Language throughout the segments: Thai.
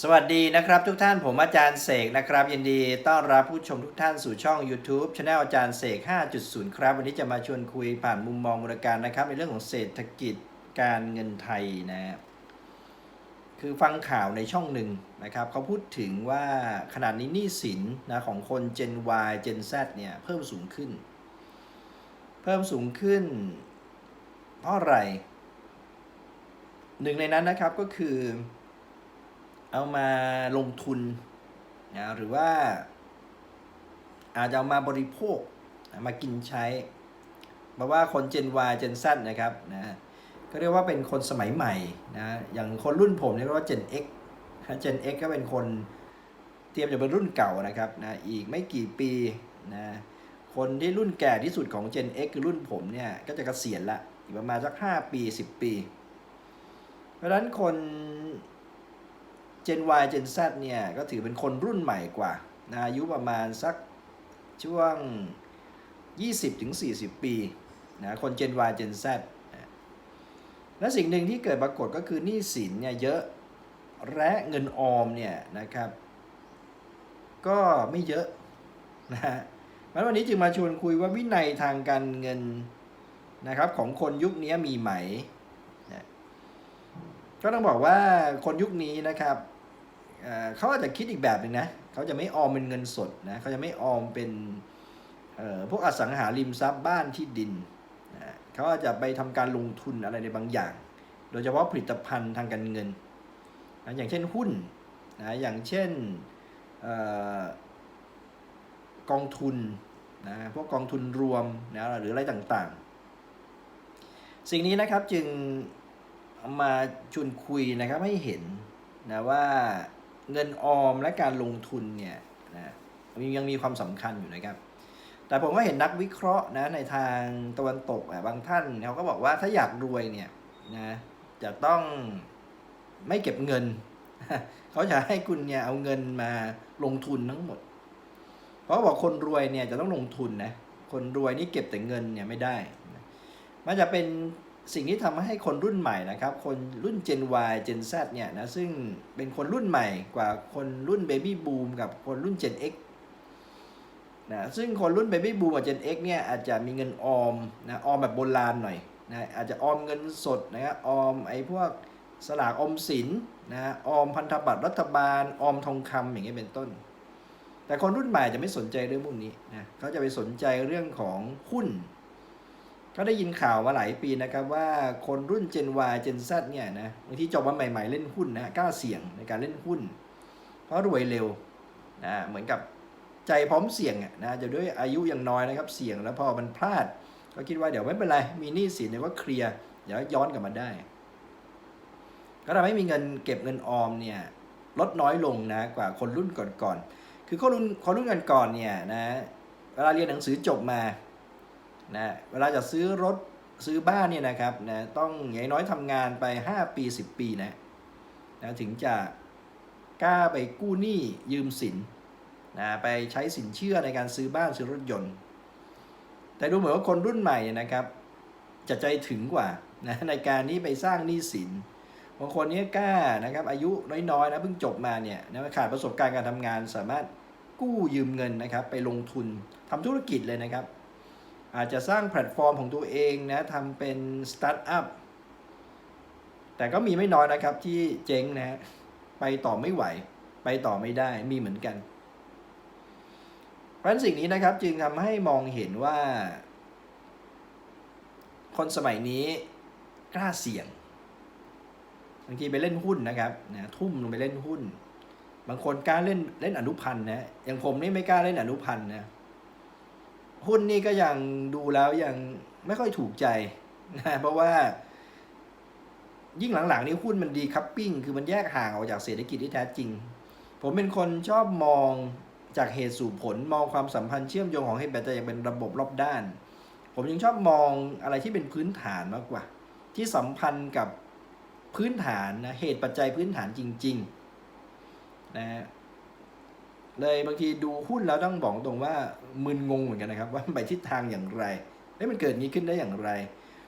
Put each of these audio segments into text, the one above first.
สวัสดีนะครับทุกท่านผมอาจารย์เสกนะครับ ยินดีต้อนรับผู้ชมทุกท่านสู่ช่อง YouTube Channel อาจารย์เสก 5.0 ครับ วันนี้จะมาชวนคุยผ่านมุมมองมูลการนะครับ ในเรื่องของเศรษฐกิจการเงินไทยนะ คือฟังข่าวในช่องหนึ่งนะครับเขาพูดถึงว่าขนาดนี้หนี้สินนะของคน Gen Y Gen Z เนี่ยเพิ่มสูงขึ้น เพิ่มสูงขึ้น เพราะอะไรหนึ่งในนั้นนะครับก็คือ เอามาลงทุนนะหรือว่า อาจจะเอามาบริโภคมากินใช้เพราะว่าคน Gen Y Gen Z นะครับนะก็เรียกว่าเป็นคนสมัยใหม่นะอย่างคนรุ่นผมเรียกว่า Gen X นะ Gen X ก็เป็นคนเตรียมจะเป็นรุ่นเก่านะครับนะอีกไม่กี่ปีนะคนที่รุ่นแก่ที่สุดของ Gen X คือรุ่นผมเนี่ยก็จะเกษียณละอีกประมาณสัก 5 ปี 10 ปี เพราะฉะนั้นคน Gen Y Gen Z เนี่ยก็ถือเป็นคนรุ่นใหม่กว่านะอายุประมาณสักช่วง 20-40 ปีนะคน Gen Y Gen Z นะและสิ่งหนึ่งที่เกิดปรากฏก็คือหนี้สินเนี่ยเยอะและเงินออมเนี่ยนะครับ ก็ไม่เยอะนะฮะวันนี้จึงมาชวนคุยว่าวินัยทางการเงินนะครับของคนยุคนี้มีไหมนะก็ต้องบอกว่าคนยุคนี้นะครับ เขาอาจจะคิดอีกแบบหนึ่งนะเขาจะไม่ออมเป็นเงินสดนะเขาจะไม่ออมเป็นพวกอสังหาริมทรัพย์บ้านที่ดินนะเขาอาจจะไปทำการลงทุนอะไรในบางอย่าง โดยเฉพาะผลิตภัณฑ์ทางการเงินนะอย่างเช่นหุ้นนะอย่างเช่นออกองทุนนะพวกกองทุนรวมนะหรืออะไรต่างๆ สิ่งนี้นะครับจึงมาชวนคุยนะครับให้เห็นนะว่า เงินออมและการลงทุนเนี่ยนะยังมีความสำคัญอยู่นะครับ แต่ผมก็เห็นนักวิเคราะห์นะในทางตะวันตกอะบางท่านเขาก็บอกว่าถ้าอยากรวยเนี่ยนะจะต้องไม่เก็บเงิน เขาจะให้คุณเนี่ยเอาเงินมาลงทุนทั้งหมด เพราะบอกคนรวยเนี่ยจะต้องลงทุนนะคนรวยนี่เก็บแต่เงินเนี่ยไม่ได้ มันจะเป็น สิ่งที่ทำให้คนรุ่นใหม่นะครับ คนรุ่น Gen Y Gen Z เนี่ยนะซึ่งเป็นคนรุ่นใหม่กว่าคนรุ่น Baby Boom กับคนรุ่น Gen X นะซึ่งคนรุ่น Baby Boom กับ Gen X เนี่ยอาจจะมีเงินออมนะออมแบบโบราณหน่อยนะอาจจะออมเงินสดนะครับออมไอ้พวกสลากออมสินนะออมพันธบัตรรัฐบาลออมทองคำอย่างเงี้ยเป็นต้น แต่คนรุ่นใหม่จะไม่สนใจเรื่องพวกนี้นะเขาจะไปสนใจเรื่องของหุ้น ก็ได้ยินข่าวมาหลายปีนะครับว่าคนรุ่น Gen Y Gen Z เนี่ยนะบางทีจบมาใหม่ ๆ เล่นหุ้นนะกล้าเสี่ยงในการเล่นหุ้น เพราะรวยเร็วนะเหมือนกับใจพร้อมเสี่ยงนะจะด้วยอายุยังน้อยนะครับเสี่ยงแล้วพอมันพลาด ก็คิดว่าเดี๋ยวไม่เป็นไร มีหนี้สินเดี๋ยวก็เคลียร์เดี๋ยวย้อนกลับมาได้ ก็ทำให้มีเงินเก็บเงินออมเนี่ยลดน้อยลงนะกว่าคนรุ่นก่อนๆคือคนรุ่นคนรุ่นก่อนๆเนี่ยนะเวลาเรียนหนังสือจบมา นะเวลาจะซื้อรถซื้อบ้านเนี่ยนะครับนะต้องอย่างน้อยทำงานไป 5 ปี 10 ปีนะนะถึงจะกล้าไปกู้หนี้ยืมสินนะไปใช้สินเชื่อในการซื้อบ้านซื้อรถยนต์ แต่ดูเหมือนว่าคนรุ่นใหม่นะครับจะใจถึงกว่านะในการนี้ไปสร้างหนี้สินบางคนเนี้กล้านะครับอายุน้อยๆนะเพิ่งจบมาเนี่ยนะขาดประสบการณ์การทำงานสามารถกู้ยืมเงินนะครับ ไปลงทุนทำธุรกิจเลยนะครับ อาจจะสร้างแพลตฟอร์มของตัวเองนะทำเป็นสตาร์ทอัพแต่ก็มีไม่น้อยนะครับที่เจ๊งนะ ไปต่อไม่ไหว ไปต่อไม่ได้มีเหมือนกัน เพราะฉนั้นสิ่งนี้นะครับจึงทำให้มองเห็นว่า คนสมัยนี้กล้าเสี่ยงบางทีไปเล่นหุ้นนะครับนะทุ่มลงไปเล่นหุ้น บางคนกล้าเล่นเล่นอนุพันธ์นะอย่างผมนี่ไม่กล้าเล่นอนุพันธ์นะ หุ้นนี่ก็ยังดูแล้วยังไม่ค่อยถูกใจนะเพราะว่า ยิ่งหลังๆนี่หุ้นมันดีคัพปิ้งคือมันแยกห่างออกจากเศรษฐกิจที่แท้จริง ผมเป็นคนชอบมองจากเหตุสู่ผลมองความสัมพันธ์เชื่อมโยงของเหตุปัจจัยอย่างเป็นระบบรอบด้าน ผมยังชอบมองอะไรที่เป็นพื้นฐานมากกว่า ที่สัมพันธ์กับพื้นฐานนะเหตุปัจจัยพื้นฐานจริง ๆ นะฮะ เลยบางทีดูหุ้นแล้วต้องบอกตรงว่ามึนงงเหมือนกันนะครับ ว่าไปทิศทางอย่างไรเฮ้มันเกิดนี้ขึ้นได้อย่างไร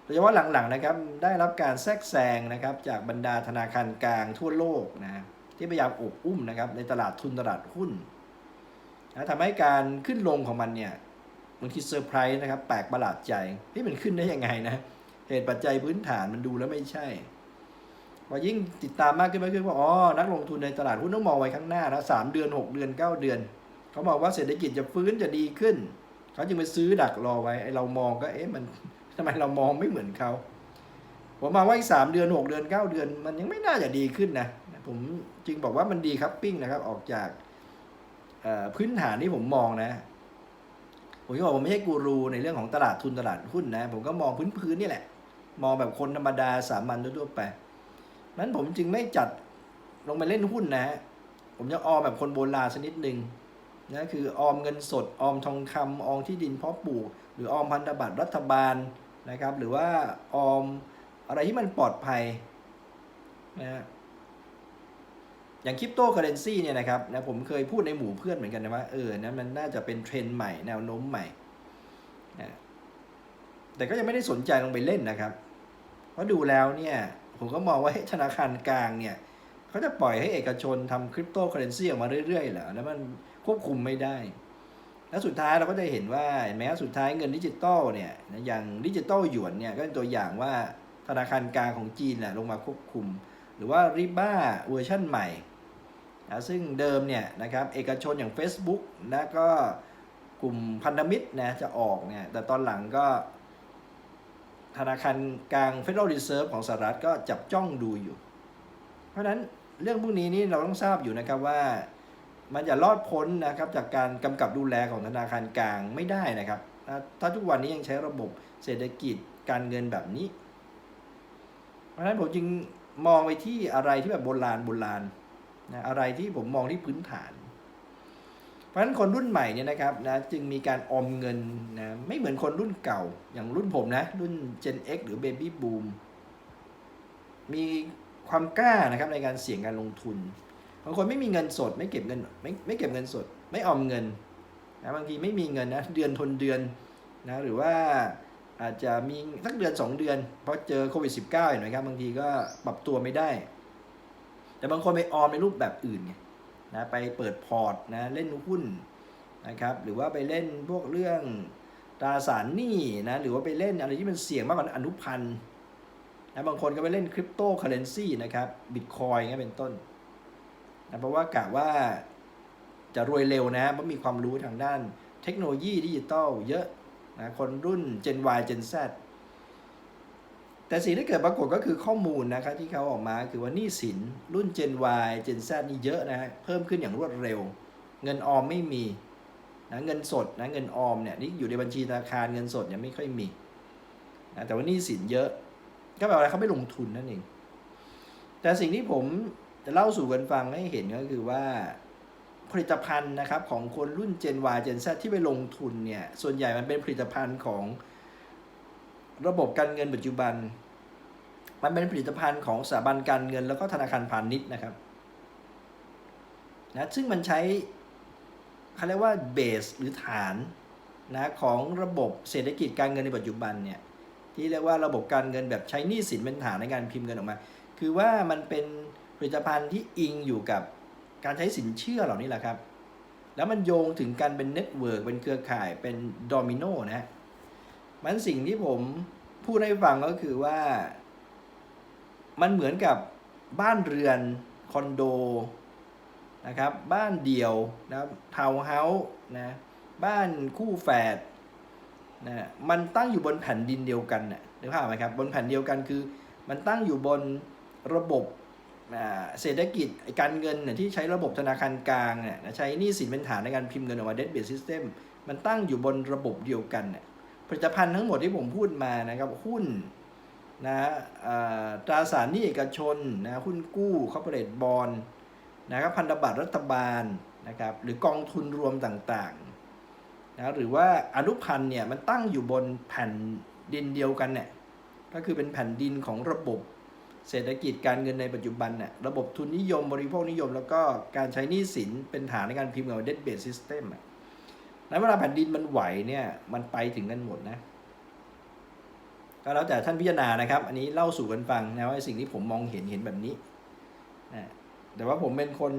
โดยเฉพาะหลังๆนะครับได้รับการแทรกแซงนะครับจากบรรดาธนาคารกลางทั่วโลกนะที่พยายามอบอุ้มนะครับในตลาดทุนตลาดหุ้นนะทำให้การขึ้นลงของมันเนี่ยบางทีเซอร์ไพรส์นะครับแปลกประหลาดใจที่มันขึ้นได้ยังไงนะเหตุปัจจัยพื้นฐานมันดูแล้วไม่ใช่ พอยิ่งติดตามมากขึ้นมากขึ้นว่าอ๋อนักลงทุนในตลาดหุ้นต้องมองไว้ข้างหน้านะสามเดือนหกเดือนเก้าเดือน เขาบอกว่าเศรษฐกิจจะฟื้นจะดีขึ้น เขาจึงไปซื้อดักรอไว้ไอเรามองก็เอ๊ะมันทำไมเรามองไม่เหมือนเขาผมมาว่าอีกสามเดือนหกเดือนเก้าเดือน มันยังไม่น่าจะดีขึ้นนะผมจึงบอกว่ามันดีครับปิ้งนะครับออกจากพื้นฐานที่ผมมองนะผมจะบอกผมไม่ใช่กูรูในเรื่องของตลาดทุนตลาดหุ้นนะ ผมก็มองพื้นๆนี่แหละ มองแบบคนธรรมดาสามัญทั่วๆไป นั้นผมจึงไม่จัดลงไปเล่นหุ้นนะ ผมจะออมแบบคนโบราณชนิดหนึ่งนะคือออมเงินสด ออมทองคำออมที่ดินเพาะปลูก หรือออมพันธบัตรรัฐบาลนะครับ หรือว่าออมอะไรที่มันปลอดภัยนะฮะอย่างคริปโตเคอเรนซีเนี่ยนะครับนะผมเคยพูดในหมู่เพื่อนเหมือนกันนะว่าเออนะมันน่าจะเป็นเทรนด์ใหม่แนวโน้มใหม่นะแต่ก็ยังไม่ได้สนใจลงไปเล่นนะครับ เพราะดูแล้วเนี่ย ผมก็มองว่าธนาคารกลางเนี่ยเขาจะปล่อยให้เอกชนทำคริปโตเคอเรนซีออกมาเรื่อยๆเหรอแล้วมันควบคุมไม่ได้ แล้วสุดท้ายเราก็จะเห็นว่าแม้สุดท้ายเงินดิจิตอลเนี่ยอย่างดิจิตอลหยวนเนี่ยก็เป็นตัวอย่างว่าธนาคารกลางของจีนแหละลงมาควบคุม หรือว่าริบ้าเวอร์ชั่นใหม่นะซึ่งเดิมเนี่ยนะครับเอกชนอย่าง Facebook นะก็กลุ่มพันธมิตรนะจะออกเนี่ยแต่ตอนหลังก็ ธนาคารกลาง Federal Reserve ของสหรัฐก็จับจ้องดูอยู่ เพราะฉะนั้นเรื่องพวกนี้นี่เราต้องทราบอยู่นะครับว่ามันจะรอดพ้นนะครับจากการกำกับดูแลของธนาคารกลางไม่ได้นะครับ ถ้าถ้าทุกวันนี้ยังใช้ระบบเศรษฐกิจการเงินแบบนี้ เพราะฉะนั้นผมจึงมองไปที่อะไรที่แบบโบราณโบราณนะอะไรที่ผมมองที่พื้นฐาน เพราะฉะนั้นคนรุ่นใหม่เนี่ยนะครับนะจึงมีการออมเงินนะไม่เหมือนคนรุ่นเก่า อย่างรุ่นผมนะ รุ่น Gen X หรือ Baby Boom มีความกล้านะครับในการเสี่ยงการลงทุนบางคนไม่มีเงินสด ไม่เก็บเงินไม่ไม่เก็บเงินสด ไม่ออมเงินนะบางทีไม่มีเงินนะเดือนทนเดือนนะหรือว่าอาจจะมีสักเดือน 2 เดือน เพราะเจอโควิด -19 เห็นไหมครับบางทีก็ปรับตัวไม่ได้ แต่บางคนไปออมในรูปแบบอื่นไง นะไปเปิดพอร์ตนะเล่นหุ้นนะครับหรือว่าไปเล่นพวกเรื่องตราสารหนี้นะหรือว่าไปเล่นอะไรที่มันเสี่ยงมากกว่าอนุพันธ์นะบางคนก็ไปเล่นคริปโตเคอเรนซีนะครับบิตคอยน์เงาเป็นต้นนะเพราะว่ากะว่าจะรวยเร็วนะเพราะมีความรู้ทางด้านเทคโนโลยีดิจิตอลเยอะนะคนรุ่น Gen Y Gen Z แต่สิ่งที่เกิดปรากฏก็คือข้อมูลนะครับที่เขาออกมาคือว่านี้สินรุ่น Gen Y Gen Z นี่เยอะนะฮะเพิ่มขึ้นอย่างรวดเร็ว เงินออมไม่มีนะเงินสดนะเงินออมเนี่ยนี่อยู่ในบัญชีธนาคารเงินสดยังไม่ค่อยมีนะแต่ว่านี้สินเยอะ ก็แปลว่าเขาไม่ลงทุนนั่นเอง แต่สิ่งที่ผมจะเล่าสู่กันฟังให้เห็นก็คือว่าผลิตภัณฑ์นะครับของคนรุ่น Gen Y Gen Z ที่ไปลงทุนเนี่ยส่วนใหญ่มันเป็นผลิตภัณฑ์ของ ระบบการเงินปัจจุบัน มันเป็นผลิตภัณฑ์ของสถาบันการเงินแล้วก็ธนาคารพาณิชย์นะครับนะซึ่งมันใช้เขาเรียกว่าเบสหรือฐานนะของระบบเศรษฐกิจการเงินในปัจจุบันเนี่ยที่เรียกว่าระบบการเงินแบบใช้หนี้สินเป็นฐานในการพิมพ์เงินออกมา คือว่ามันเป็นผลิตภัณฑ์ที่อิงอยู่กับการใช้สินเชื่อเหล่านี้แหละครับ แล้วมันโยงถึงการเป็นเน็ตเวิร์กเป็นเครือข่ายเป็นโดมิโนนะฮะ มันสิ่งที่ผมพูดให้ฟังก็คือว่า มันเหมือนกับบ้านเรือนคอนโดนะครับ บ้านเดี่ยวนะครับทาวน์เฮาส์นะบ้านคู่แฝดนะมันตั้งอยู่บนแผ่นดินเดียวกันนะนึกภาพไหมครับบนแผ่นเดียวกันคือ มันตั้งอยู่บนระบบเศรษฐกิจการเงินเนี่ยที่ใช้ระบบธนาคารกลางเนี่ยใช้นี้สินเป็นฐานในการพิมพ์เงินออกมาเด t เบ s ซิสเต็มมันตั้งอยู่บนระบบเดียวกันเนี่ย ลิตภัณฑ์ทั้งหมดที่ผมพูดมานะครับหุ้นนะตราสารหนี้เอกชนนะหุ้นกู้คอร์ปอเรทบอลนะครับพันธบัตรรัฐบาลนะครับหรือกองทุนรวมต่างๆนะหรือว่าอนุพันธ์เนี่ยมันตั้งอยู่บนแผ่นดินเดียวกันเนี่ยก็คือเป็นแผ่นดินของระบบเศรษฐกิจการเงินในปัจจุบันเนี่ยระบบทุนนิยมบริโภคนิยม แล้วก็การใช้หนี้สินเป็นฐานในการพิมพ์เงินเด t เบ แล้วเวลาแผ่นดินมันไหวเนี่ย มันไปถึงกันหมดนะ ก็แล้วแต่ท่านพิจารณานะครับ อันนี้เล่าสู่กันฟังนะว่าสิ่งที่ผมมองเห็นเห็นแบบนี้นะแต่ว่าผมเป็นคน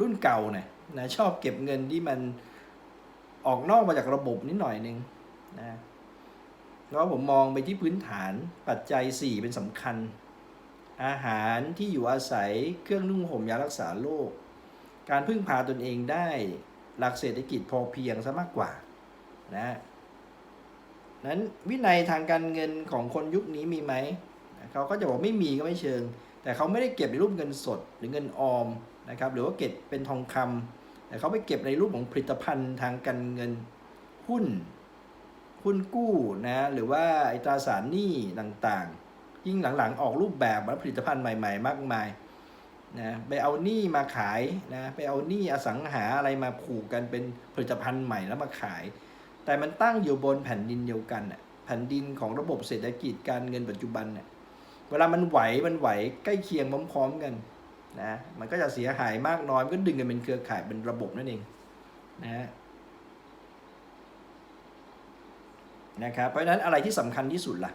รุ่นเก่านะนะชอบเก็บเงินที่มันออกนอกมาจากระบบนิดหน่อยนึงนะเพราะว่าผมมองไปที่พื้นฐานปัจจัย 4 เป็นสำคัญ อาหารที่อยู่อาศัยเครื่องนุ่งห่มยารักษาโรคการพึ่งพาตนเองได้ หลักเศรษฐกิจพอเพียงซะมากกว่านะนั้นวินัยทางการเงินของคนยุคนี้มีไหมเขาก็จะบอกไม่มีก็ไม่เชิง แต่เขาไม่ได้เก็บในรูปเงินสดหรือเงินออมนะครับหรือว่าเก็บเป็นทองคำแต่เขาไปเก็บในรูปของผลิตภัณฑ์ทางการเงินหุ้นหุ้นกู้นะหรือว่าไอตราสารหนี้ต่างๆ ยิ่งหลังๆ ออกรูปแบบมาผลิตภัณฑ์ใหม่ ๆ มากมาย นะไปเอาหนี้มาขายนะไปเอาหนี้อสังหาอะไรมาผูกกันเป็นผลิตภัณฑ์ใหม่แล้วมาขาย แต่มันตั้งอยู่บนแผ่นดินเดียวกันน่ะแผ่นดินของระบบเศรษฐกิจการเงินปัจจุบันเนี่ยเวลามันไหวมันไหวใกล้เคียงพร้อมๆกันนะมันก็จะเสียหายมากน้อยมันก็ดึงกันเป็นเครือข่ายเป็นระบบนั่นเองนะฮะนะครับเพราะฉะนั้นอะไรที่สำคัญที่สุดล่ะ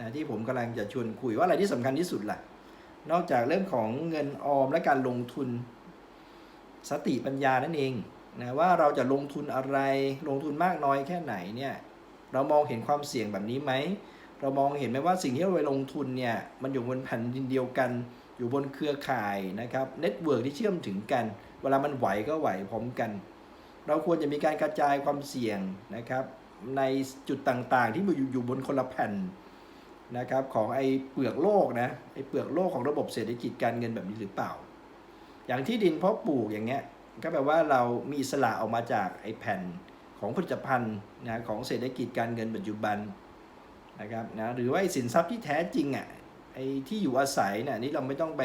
นะที่ผมกำลังจะชวนคุยว่าอะไรที่สำคัญที่สุดล่ะ นอกจากเรื่องของเงินออมและการลงทุนสติปัญญานั่นเองนะว่าเราจะลงทุนอะไรลงทุนมากน้อยแค่ไหนเนี่ยเรามองเห็นความเสี่ยงแบบนี้ไหมเรามองเห็นไหมว่าสิ่งที่เราไปลงทุนเนี่ยมันอยู่บนแผ่นดินเดียวกัน อยู่บนเครือข่ายนะครับเน็ตเวิร์กที่เชื่อมถึงกัน เวลามันไหวก็ไหวพร้อมกัน เราควรจะมีการกระจายความเสี่ยงนะครับในจุดต่างๆ ที่มันอยู่อยู่บนคนละแผ่น นะครับของไอ้เปลือกโลกนะไอ้เปลือกโลกของระบบเศรษฐกิจการเงินแบบนี้หรือเปล่า อย่างที่ดินเพาะปลูกอย่างเงี้ยก็แปลว่าเรามีอิสระออกมาจากไอ้แผ่นของผลิตภัณฑ์นะของเศรษฐกิจการเงินปัจจุบันนะครับนะหรือว่าไอสินทรัพย์ที่แท้จริงอะไอ้ที่อยู่อาศัยเนี่ยนี่เราไม่ต้องไป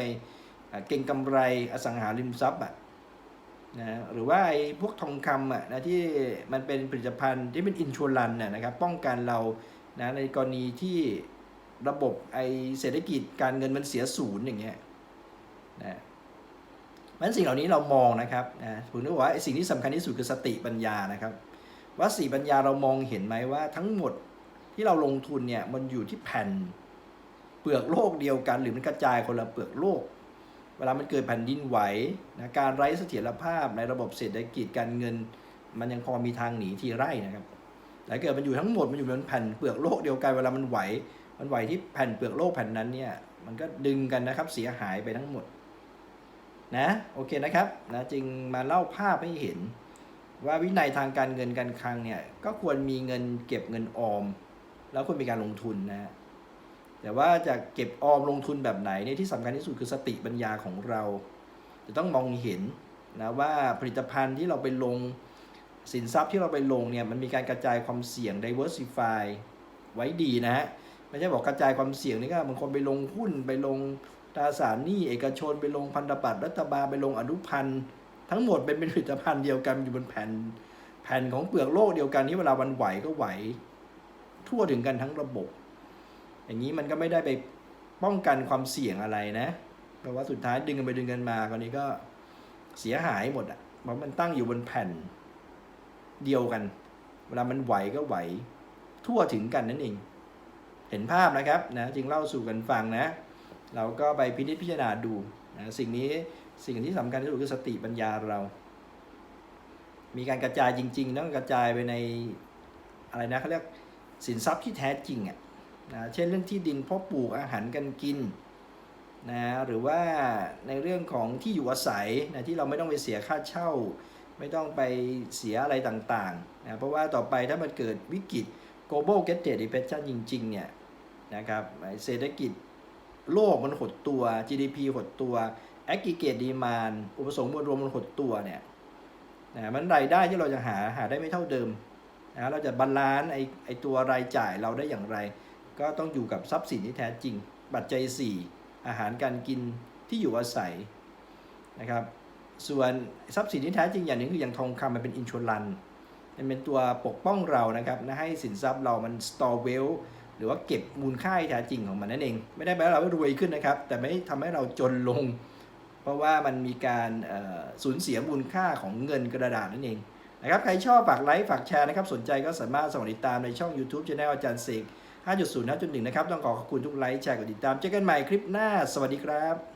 เก็งกำไรอสังหาริมทรัพย์อะนะหรือว่าไอ้พวกทองคำอะนะที่มันเป็นผลิตภัณฑ์ที่เป็นอินชัวรันน่ะนะครับป้องกันเรานะในกรณีที่ ระบบไอเศรษฐกิจการเงินมันเสียศูนย์อย่างเงี้ยนะมันสิ่งเหล่านี้เรามองนะครับนะผมนึกว่าไอสิ่งที่สำคัญที่สุดคือสติปัญญานะครับ ว่าสติปัญญาเรามองเห็นไหมว่าทั้งหมดที่เราลงทุนเนี่ยมันอยู่ที่แผ่นเปลือกโลกเดียวกัน หรือมันกระจายคนละเปลือกโลก เวลามันเกิดแผ่นดินไหวนะการไร้เสถียรภาพในระบบเศรษฐกิจการเงิน มันยังพอมีทางหนีทีไร่นะครับแต่เกิดมันอยู่ทั้งหมดมันอยู่บนแผ่นเปลือกโลกเดียวกันเวลามันไหว มันไหวที่แผ่นเปลือกโลกแผ่นนั้นเนี่ยมันก็ดึงกันนะครับเสียหายไปทั้งหมดนะโอเคนะครับนะจึงมาเล่าภาพให้เห็น ว่าวินัยทางการเงินการคลังเนี่ยก็ควรมีเงินเก็บเงินออม แล้วควรมีการลงทุนนะแต่ว่าจะเก็บออมลงทุนแบบไหนเนี่ยที่สำคัญที่สุดคือสติปัญญาของเรา จะต้องมองเห็นนะว่าผลิตภัณฑ์ที่เราไปลงสินทรัพย์ที่เราไปลงเนี่ยมันมีการกระจายความเสี่ยง diversify ไว้ดีนะฮะ ไม่ใช่บอกกระจายความเสี่ยงนี่ก็บางคนไปลงหุ้นไปลงตราสารหนี้เอกชน ไปลงพันธบัตรรัฐบาลไปลงอนุพันธ์ทั้งหมดเป็นเป็นผลิตภัณฑ์เดียวกันอยู่บนแผ่นแผ่นของเปลือกโลกเดียวกันที่เวลาวันไหวก็ไหว ทั่วถึงกันทั้งระบบ อย่างนี้มันก็ไม่ได้ไปป้องกันความเสี่ยงอะไรนะเพราะว่าสุดท้ายดึงกันไปดึงกันมาคราวนี้ก็เสียหายหมดอะเพราะมันตั้งอยู่บนแผ่นเดียวกัน เวลามันไหวก็ไหว ทั่วถึงกันนั่นเอง เห็นภาพนะครับนะจึงเล่าสู่กันฟังนะเราก็ไปพินิจพิจารณาดูนะสิ่งนี้สิ่งที่สำคัญที่สุดคือสติปัญญาเรา มีการกระจายจริงๆต้องกระจายไปในอะไรนะเขาเรียกสินทรัพย์ที่แท้จริงอะนะเช่นเรื่องที่ดินเพาะปลูกอาหารกันกินนะหรือว่าในเรื่องของที่อยู่อาศัยนะที่เราไม่ต้องไปเสียค่าเช่า ไม่ต้องไปเสียอะไรต่างๆนะเพราะว่าต่อไปถ้ามันเกิดวิกฤต global g e t depression จริงๆเนี่ย นะครับเศรษฐกิจโลกมันหดตัว GDP หดตัว aggregate demand อุปสงค์มวลรวมมันหดตัวเนี่ยนะมันรายได้ที่เราจะหาหาได้ไม่เท่าเดิมนะเราจะบาลานซ์ไอไอตัวรายจ่ายเราได้อย่างไร ก็ต้องอยู่กับทรัพย์สินที่แท้จริง ปัจจัย 4 อาหารการกินที่อยู่อาศัยนะครับส่วนทรัพย์สินที่แท้จริงอย่างหนึงคืออย่างทองคำมันเป็นอินช r รันมันเป็นตัวปกป้องเรานะครับนะให้สินทรัพย์เรามัน store well ห รือว่าเก็บมูลค่าที่แท้จริงของมันนั่นเอง ไม่ได้แปลว่าเรารวยขึ้นนะครับ แต่ไม่ทำให้เราจนลง เพราะว่ามันมีการสูญเสียมูลค่าของเงินกระดาษนั่นเองนะครับใครชอบฝากไลค์ฝากแชร์นะครับ สนใจก็สามารถส่งติดตามในช่อง YouTube Channel อาจารย์เสก5.0 5.1 นะครับ ต้องขอขอบคุณทุกไลค์แชร์กดติดตามเจอกันใหม่คลิปหน้า สวัสดีครับ